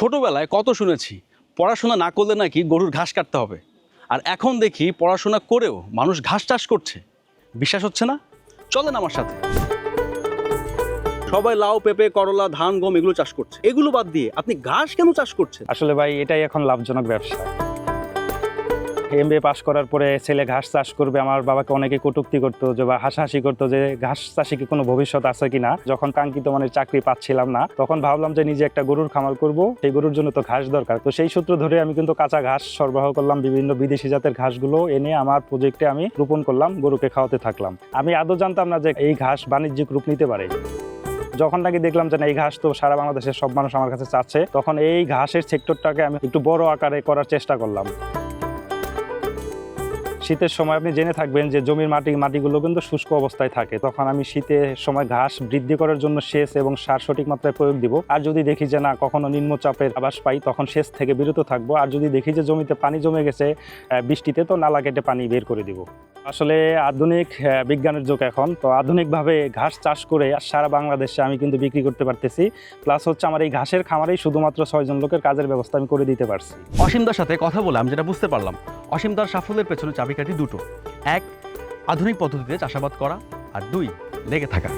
ছোটবেলায় কত শুনেছি, পড়াশোনা না করলে নাকি গরুর ঘাস কাটতে হবে। আর এখন দেখি পড়াশোনা করেও মানুষ ঘাস চাষ করছে। বিশ্বাস হচ্ছে না? চলেন আমার সাথে। সবাই লাউ, পেঁপে, করলা, ধান, গম এগুলো চাষ করছে। এগুলো বাদ দিয়ে আপনি ঘাস কেন চাষ করছেন? আসলে ভাই, এটাই এখন লাভজনক ব্যবসা। এম পাশ করার পরে ছেলে ঘাস চাষ করবে, আমার বাবাকে অনেকে কটুক্তি করতো যে বা হাসাহাসি করতো যে ঘাস চাষে কি কোনো ভবিষ্যৎ আছে কিনা। যখন কাঙ্ক্ষিত মানে চাকরি পাচ্ছিলাম না, তখন ভাবলাম যে নিজে একটা গরুর খামার করব, সেই গরুর জন্য তো ঘাস দরকার। তো সেই সূত্র ধরে আমি কিন্তু কাঁচা ঘাস সরবরাহ করলাম, বিভিন্ন বিদেশি জাতের ঘাসগুলো এনে আমার প্রজেক্টে আমি রোপণ করলাম, গরুকে খাওয়াতে থাকলাম। আমি আদৌ জানতাম না যে এই ঘাস বাণিজ্যিক রূপ নিতে পারে। যখন নাকি দেখলাম যে না, এই ঘাস তো সারা বাংলাদেশের সব মানুষ আমার কাছে চাচ্ছে, তখন এই ঘাসের সেক্টরটাকে আমি একটু বড় আকারে করার চেষ্টা করলাম। শীতের সময় আপনি জেনে থাকবেন যে জমির মাটি, মাটিগুলো কিন্তু শুষ্ক অবস্থায় থাকে। তখন আমি শীতের সময় ঘাস বৃদ্ধি করার জন্য সেচ এবং সার সঠিক মাত্রায় প্রয়োগ দিব। আর যদি দেখি যে না, কখনো নিম্নচাপের আবাস পাই, তখন সেচ থেকে বিরত থাকব। আর যদি দেখি যে জমিতে পানি জমে গেছে বৃষ্টিতে, তো নালা কেটে পানি বের করে দিব। আসলে আধুনিক বিজ্ঞানের যুগ এখন। তো আধুনিকভাবে ঘাস চাষ করে সারা বাংলাদেশে আমি কিন্তু বিক্রি করতে পারতেছি। প্লাস হচ্ছে আমার এই ঘাসের খামারেই শুধুমাত্র ছয়জন লোকের কাজের ব্যবস্থা আমি করে দিতে পারছি। অসীমদার সাথে কথা বলে আমি যেটা বুঝতে পারলাম। অসীমদার সাফল্যের পেছনে চাবিকাঠি দুটো। এক আধুনিক পদ্ধতিতে চাষাবাদ করা আর দুই লেগে থাকা।